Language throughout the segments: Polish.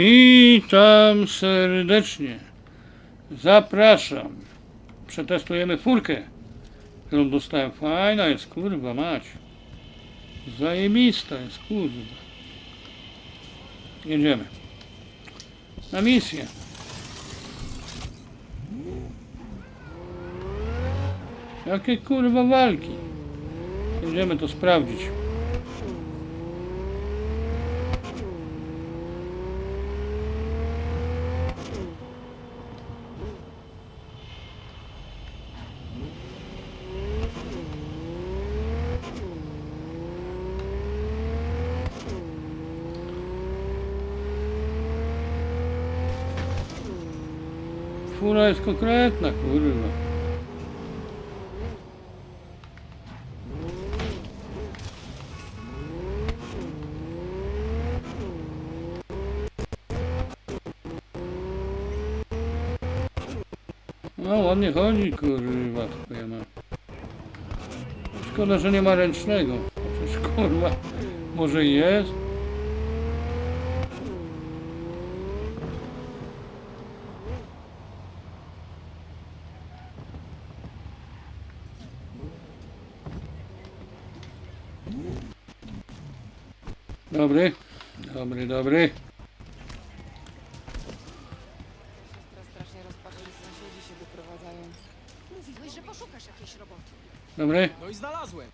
Witam serdecznie. Zapraszam. Przetestujemy furkę, którą dostałem. Fajna jest, kurwa, mać. Zajebista jest, kurwa. Jedziemy. Na misję. Jakie kurwa walki. Jedziemy to sprawdzić. Fura jest konkretna, kurwa. No ładnie chodzi, kurwa, twoja ma. Szkoda, że nie ma ręcznego. Chociaż kurwa, może jest. Dobry, dobry, dobry. Teraz strasznie rozpaczli wyprowadzają. Mówiłeś, że poszukasz jakiejś roboty. Dobry. No i znalazłem.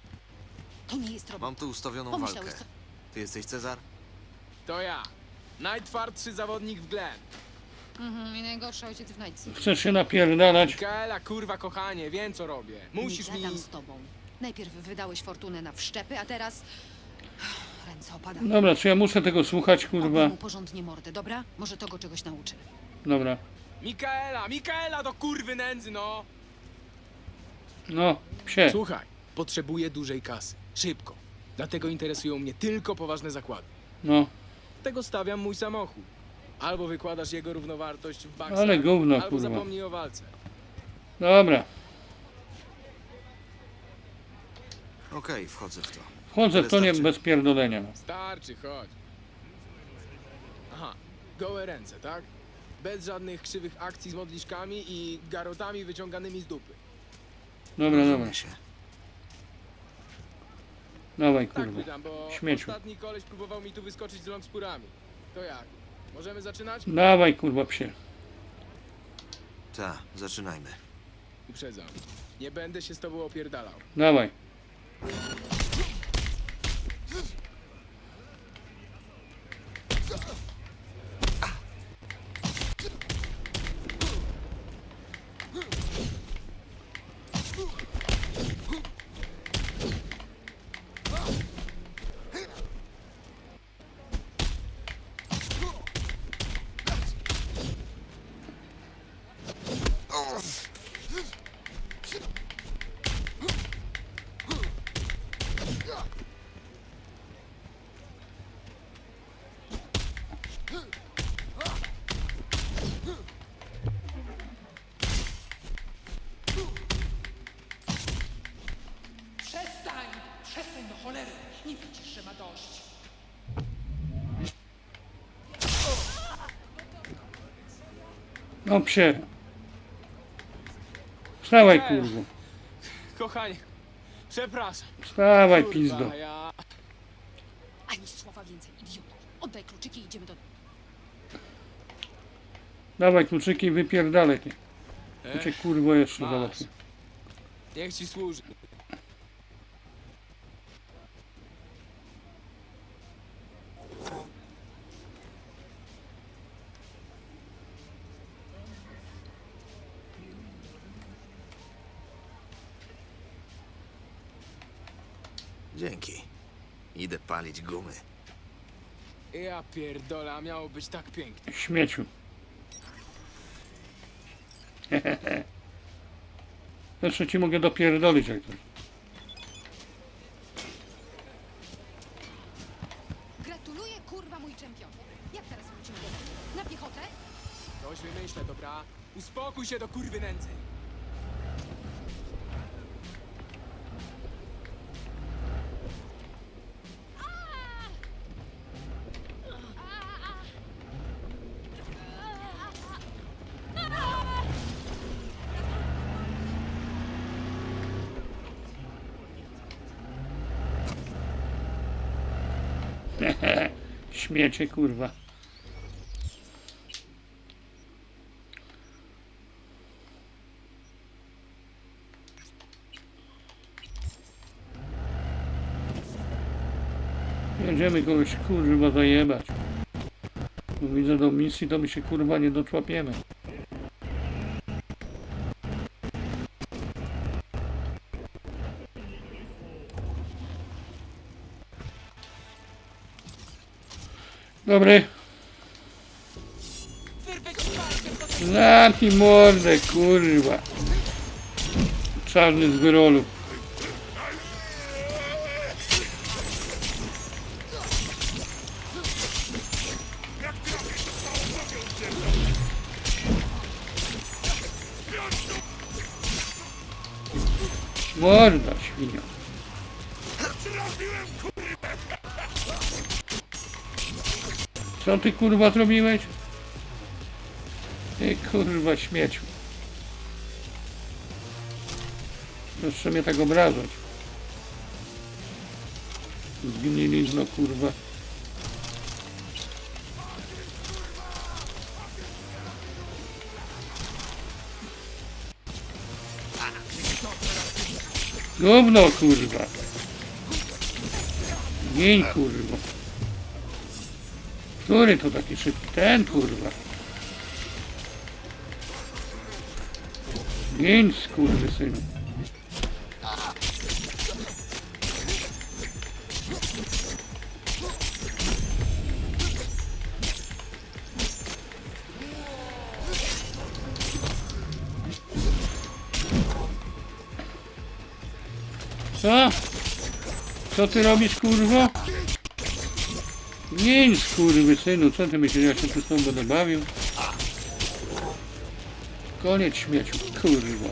To nie jest robota. Mam tu ustawioną Pomyślałeś, walkę. co... Ty jesteś Cezar? To ja. Najtwardszy zawodnik w Glen. Mhm, i najgorszy ojciec w Najcy. Chcesz się napierdalać? Kaela, kurwa kochanie, wiem co robię. Musisz nie mi... gadam z tobą. Najpierw wydałeś fortunę na wszczepy, a teraz... Ręce opadają. Dobra, czy ja muszę tego słuchać, Obij kurwa? mu porządnie mordę, dobra? Może to go czegoś nauczy. Dobra. Mikaela, Mikaela do kurwy nędzy, no! No, psie. Słuchaj, potrzebuję dużej kasy. Szybko. Dlatego interesują mnie tylko poważne zakłady. No, Tego stawiam mój samochód. Albo wykładasz jego równowartość w baksach, Ale gówno, albo kurwa. zapomnij o walce. dobra. Okej, wchodzę w to. Wchodzę w to nie bez pierdolenia. no. Starczy, chodź. Aha, gołe ręce, tak? Bez żadnych krzywych akcji z modliszkami i garotami wyciąganymi z dupy. Dobra, dobra. Się. Dawaj, Tak kurwa. pytam, bo Śmieciu. ostatni koleś próbował mi tu wyskoczyć z longspurami. To jak? Możemy zaczynać? Dawaj, kurwa, psie. Ta, zaczynajmy. Uprzedzam. Nie będę się z tobą opierdalał. Dawaj. No, psie. Wstawaj, kurwa. Kochanie, przepraszam. Wstawaj, Kurwa, pizdo. ja... Ani słowa więcej, idioto. Oddaj kluczyki i idziemy do... Dawaj kluczyki i wypierdalaj ty. To cię Ech, kurwo jeszcze masz. załatwię. niech ci służy. Idę palić gumy. Ja pierdolę, a miało być tak pięknie. Śmieciu. Jeszcze ci mogę dopierdolić jak to. Śmiecie, kurwa. Jedziemy kogoś kurwa zajebać. Bo widzę do misji, to my się kurwa nie doczłapiemy. Dobry. Zamknij mordę, kurwa. Czarny z wyrolu. Morda, Co ty kurwa zrobiłeś? Ty kurwa śmieciu. Proszę mnie tak obrażać. Zgnilizno kurwa. Gówno kurwa. Gień kurwa. Który to taki szybki? Ten kurwa. Gień skurwysynu. Co? Co ty robisz kurwo? Gień skurwysynu, co ty myślisz, ja się tu z tobą będę bawił? Koniec śmieciu, kurwa.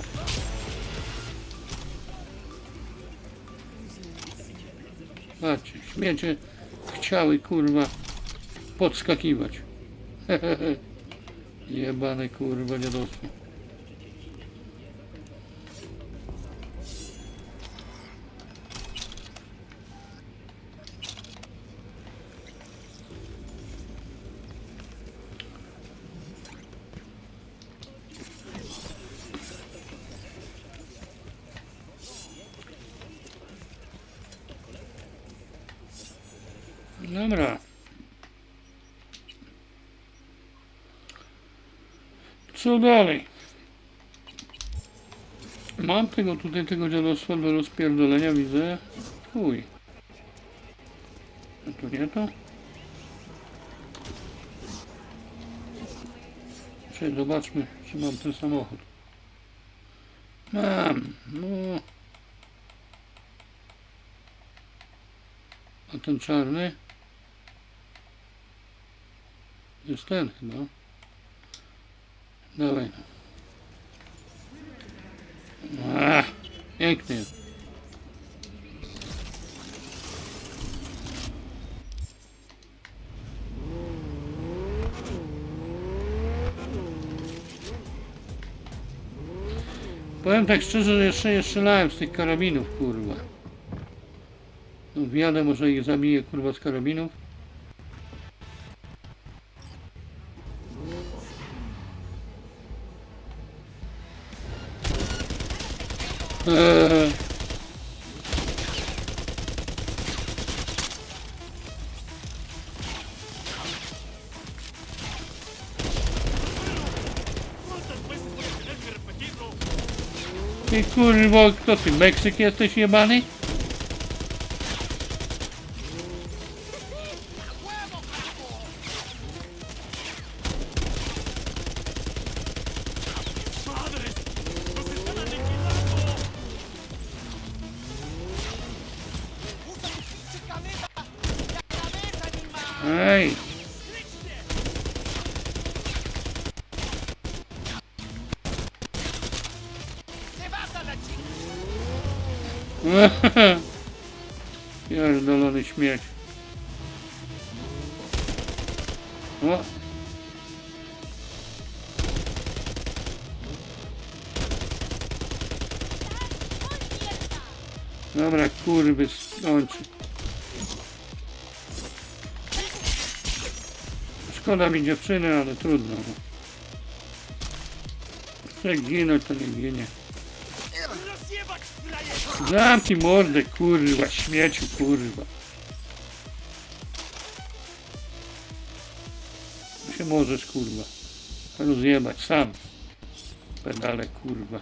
Patrzcie, śmiecie chciały, kurwa, podskakiwać. Jebane, kurwa, niedostęp. Dalej? Mam tego tutaj, tego dziadostwa do rozpierdolenia, widzę. Chuj. A to nie to? Czyli zobaczmy, czy mam ten samochód. Mam. No. A ten czarny? Jest ten chyba. Dawaj. A, piękny jest. Powiem tak szczerze, że jeszcze nie strzelałem z tych karabinów, kurwa. No wjadę, może ich zabiję, kurwa, z karabinów. Ty kurwo, kto ty, Meksyk jesteś jebany? O! Dobra, kurwy, skończy. Szkoda mi dziewczyny, ale trudno. no. Chce ginąć, to nie ginie. Zamknij mordę, kurwa, śmieciu, kurwa. Się możesz, kurwa, rozjebać sam. Pedale, kurwa.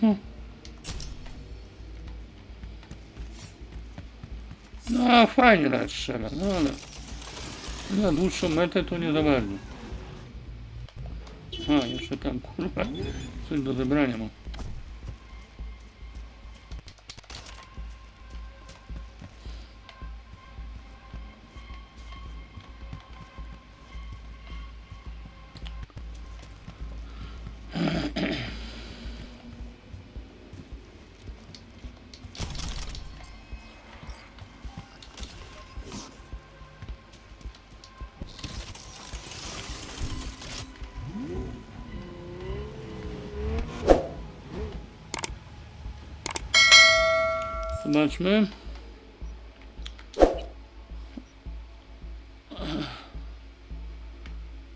Hm. No, fajnie nawet strzela, no ale na dłuższą metę to nie za bardzo. A, jeszcze tam, kurwa, coś do zebrania mam. Zobaczmy.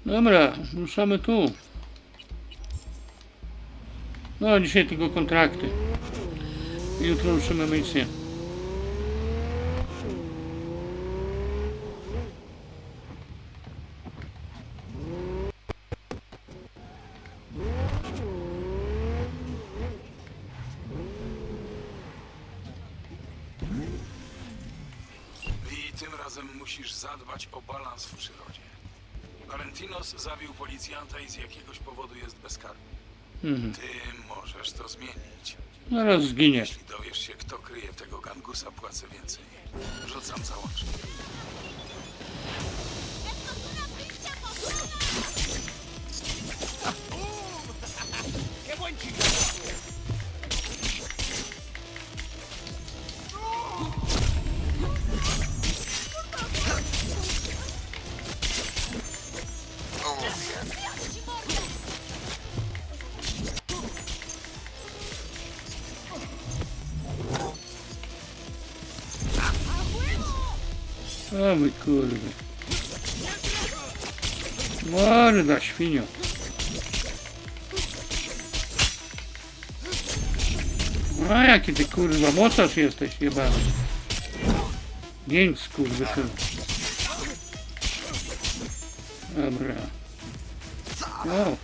Dobra, ruszamy tu. No, dzisiaj tylko kontrakty. Jutro ruszymy misję. I tym razem musisz zadbać o balans w przyrodzie. Valentinos zabił policjanta i z jakiegoś powodu jest bezkarny. Mhm. Ty możesz to zmienić. Zaraz zginie. Jeśli dowiesz się, kto kryje tego gangusa, płacę więcej. Rzucam załącznik. O wy kurwy. Morda, świnio. A jaki ty kurwa mocarz jesteś jebany. Gięć kurwy ty. Dobra. O.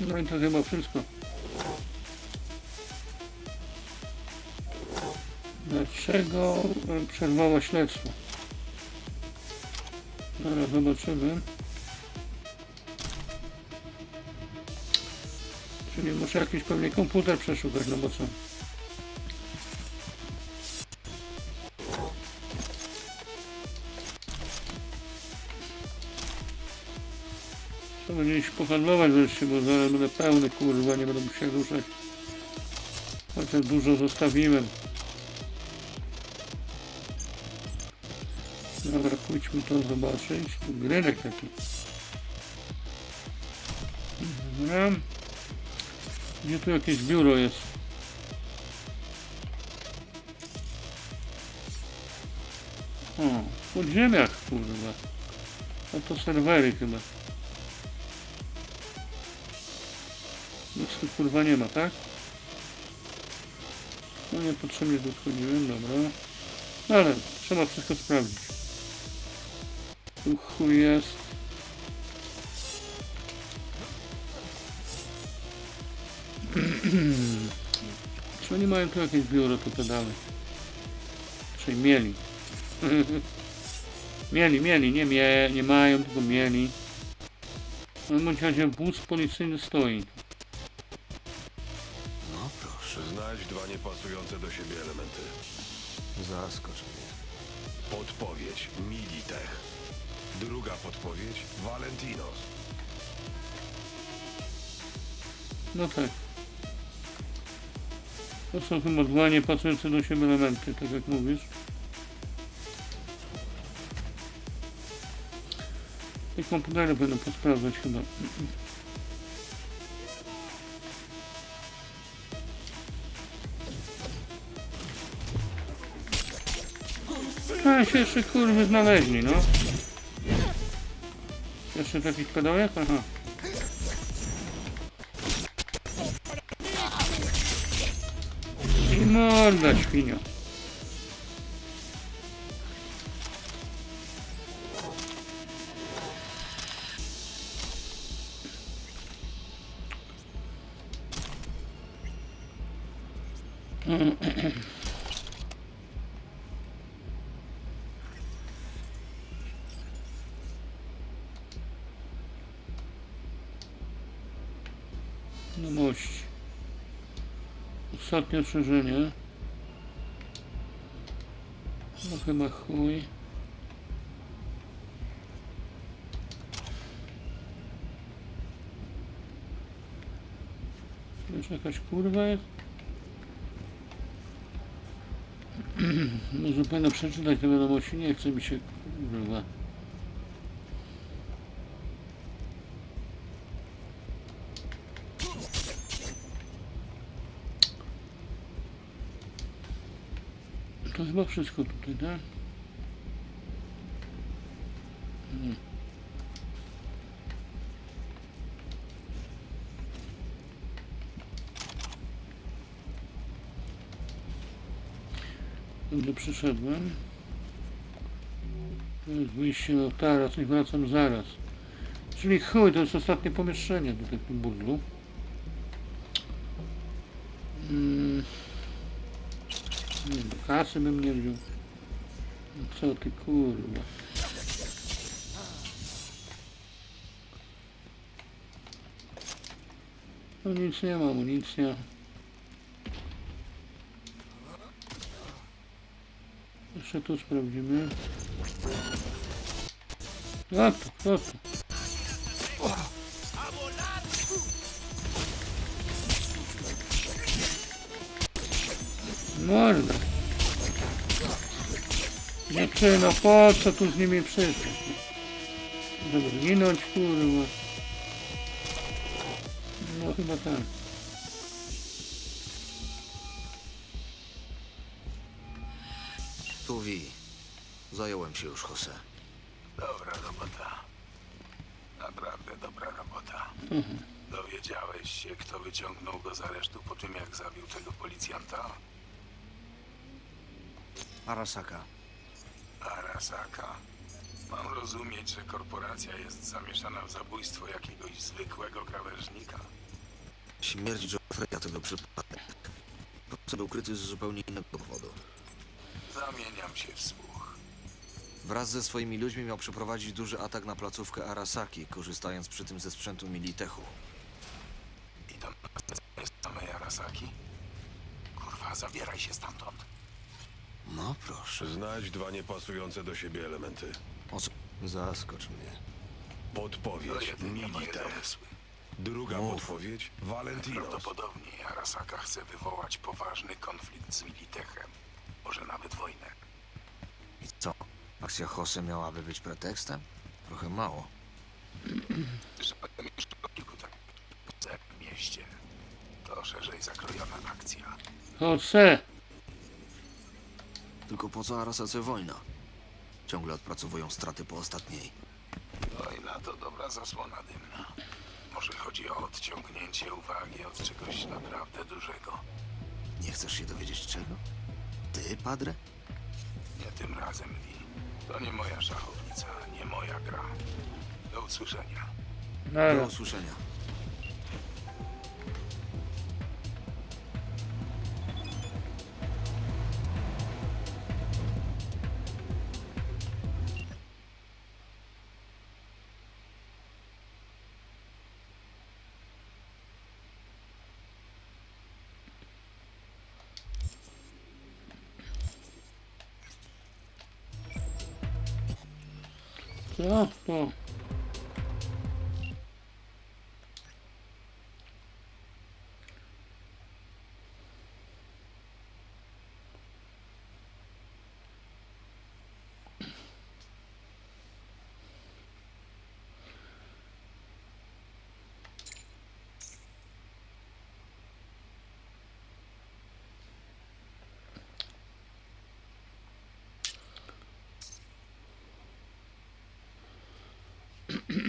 No i to chyba wszystko. Dlaczego e, przerwało śledztwo? Zaraz zobaczymy. Czyli muszę jakiś pewnie komputer przeszukać, no bo co? Trzeba gdzieś pohandlować wreszcie, bo zaraz będę pełny, kurwa, nie będę musiał ruszać. Chociaż dużo zostawiłem. To zobaczyć. Tu Grynek taki. Dobra. Gdzie tu jakieś biuro jest? O, w podziemiach kurwa. A to serwery chyba. Nic tu kurwa nie ma, tak? No niepotrzebnie tu wchodziłem, dobra. Ale trzeba wszystko sprawdzić. Tu chuj jest. Czy oni mają tu jakieś biuro, to pedale? Czyli mieli. mieli, mieli, nie, mie, nie mają, tylko mieli. No w bądź razie wóz policyjny stoi. No proszę, Znajdź dwa niepasujące do siebie elementy. zaskocz mnie. Podpowiedź Militech. Druga podpowiedź Valentinos. No tak. To są chyba dwa niepasujące do siebie elementy, tak jak mówisz. Te komputery będą posprawdzać chyba. A się jeszcze kurwy znaleźli, no. Jeszcze taki pedołek? Aha. I morda świnio. Mości. Ostatnie ostrzeżenie. No chyba chuj. Jeszcze jakaś kurwa jest? Może powinno przeczytać te wiadomości. Nie chce mi się kurwa. Chyba wszystko tutaj, tak? Nie. Gdy przyszedłem. To jest wyjście do taras i wracam zaraz. Czyli chuj, to jest ostatnie pomieszczenie do tego burdlu. Kasy bym nie wziął. No Co ty kurwa. No nic nie ma, amunicja. Jeszcze tu sprawdzimy. A to, to, to. Morda. Dziewczyno, po co tu z nimi przyszedł? Żeby ginąć, kurwa. No chyba tak. Tu wi. Zająłem się już Jose. Dobra robota. Naprawdę dobra robota. Dowiedziałeś się, kto wyciągnął go z aresztu po tym, jak zabił tego policjanta? Arasaka. Arasaka. Mam rozumieć, że korporacja jest zamieszana w zabójstwo jakiegoś zwykłego krawężnika. Śmierć Joffreya to był przypadek. Co był ukryty z zupełnie innego powodu. Zamieniam się w słuch. Wraz ze swoimi ludźmi miał przeprowadzić duży atak na placówkę Arasaki, korzystając przy tym ze sprzętu Militechu. I to jest samej Arasaki? Kurwa, zabieraj się stamtąd. No proszę. Znajdź dwa niepasujące do siebie elementy. O co? Zaskocz mnie. Podpowiedź Militech. domysły. Druga Mów. podpowiedź Valentinos. Prawdopodobnie Arasaka chce wywołać poważny konflikt z Militechem. Może nawet wojnę. I co? Akcja Jose miałaby być pretekstem? Trochę mało. Już o kilku takich w mieście. To szerzej zakrojona akcja. Jose! Tylko po co Arasace wojna? Ciągle odpracowują straty po ostatniej. Wojna to dobra zasłona dymna. Może chodzi o odciągnięcie uwagi od czegoś naprawdę dużego. Nie chcesz się dowiedzieć czego? Ty, padre? Nie tym razem, Wi. To nie moja szachownica, nie moja gra. Do usłyszenia. Do Nara. usłyszenia.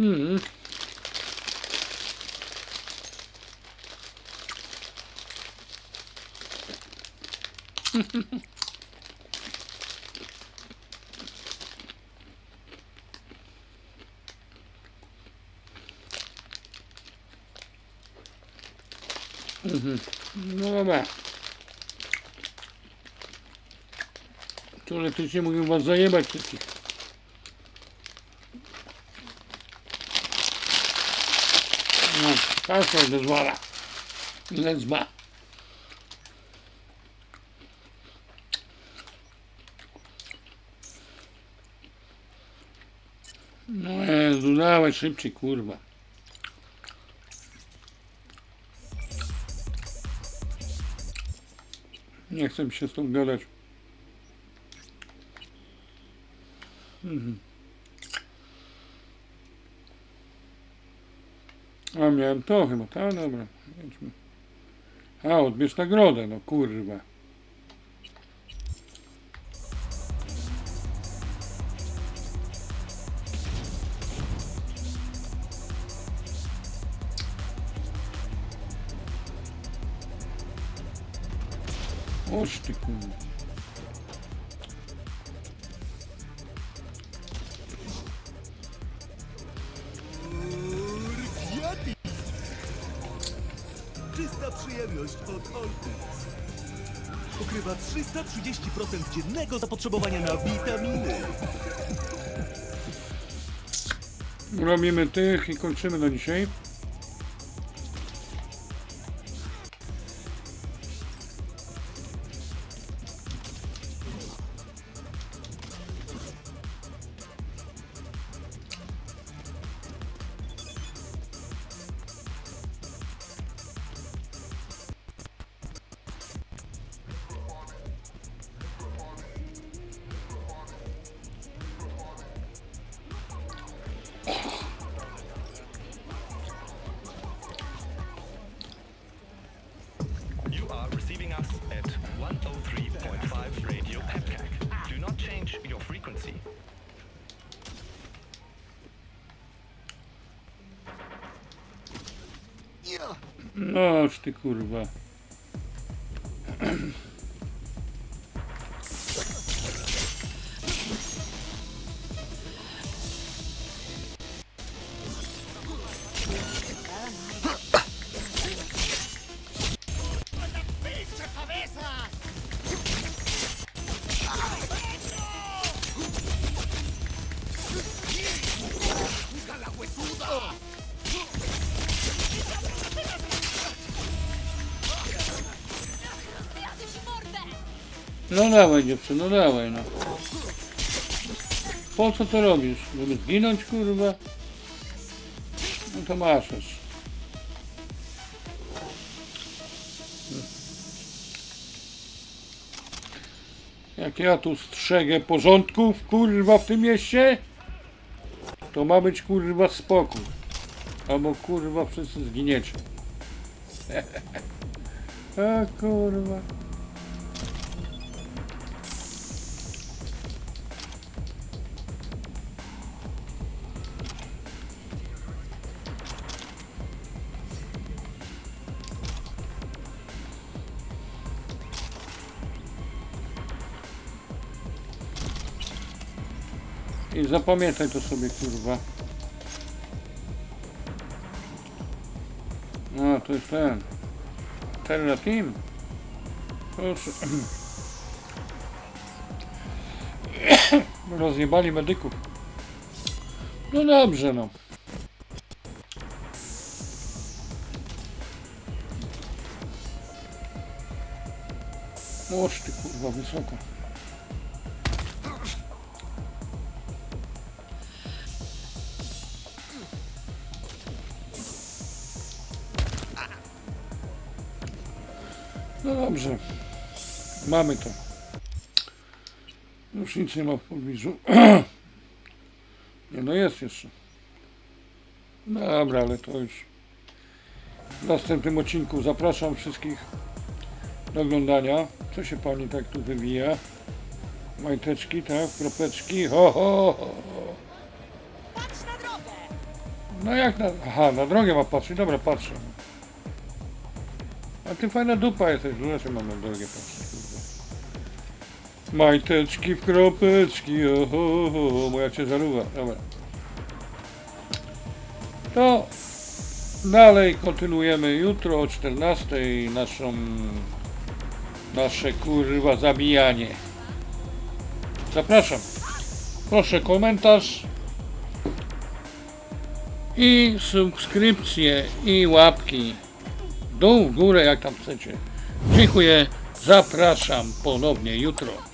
Hmm. Mhm. No dobra. Teoretycznie mógłbym was zajebać wszystkich. Kasza odezwala. Lezba. No Jezu, dawaj szybciej, kurwa. Nie chcę mi się z tą gadać. Mhm. A miałem to chyba, tak? Dobra. A, odbierz nagrodę, no kurwa. Czysta przyjemność od Olpix. Pokrywa 330% dziennego zapotrzebowania na witaminy. Robimy tych i kończymy na dzisiaj. Noż ty kurwa. No dawaj dziewczyno, no dawaj no. Po co to robisz? Żeby zginąć kurwa? No to masz. Jak ja tu strzegę porządków kurwa w tym mieście, to ma być kurwa spokój. Albo kurwa wszyscy zginiecie. A kurwa. Zapamiętaj to sobie, kurwa. No, to jest ten. Terra Team. Proszę. Rozjebali medyków. No dobrze, no. Oż ty kurwa wysoko. Mamy to. Już nic nie ma w pobliżu. nie no jest jeszcze. Dobra, ale to już w następnym odcinku zapraszam wszystkich do oglądania. Co się pani tak tu wywija? Majteczki, tak? Kropeczki. Ho, ho, ho. No jak na... Aha, na drogę ma patrzeć. Dobra, patrzę. A ty fajna dupa jesteś. Dlaczego mam na drogę patrzeć? Majteczki w kropeczki. Oho, ho, moja ciężarówka. Dobra. To dalej kontynuujemy jutro o 14 naszą nasze kurwa zabijanie. Zapraszam. Proszę komentarz i subskrypcje i łapki dół górę jak tam chcecie. Dziękuję. Zapraszam ponownie jutro.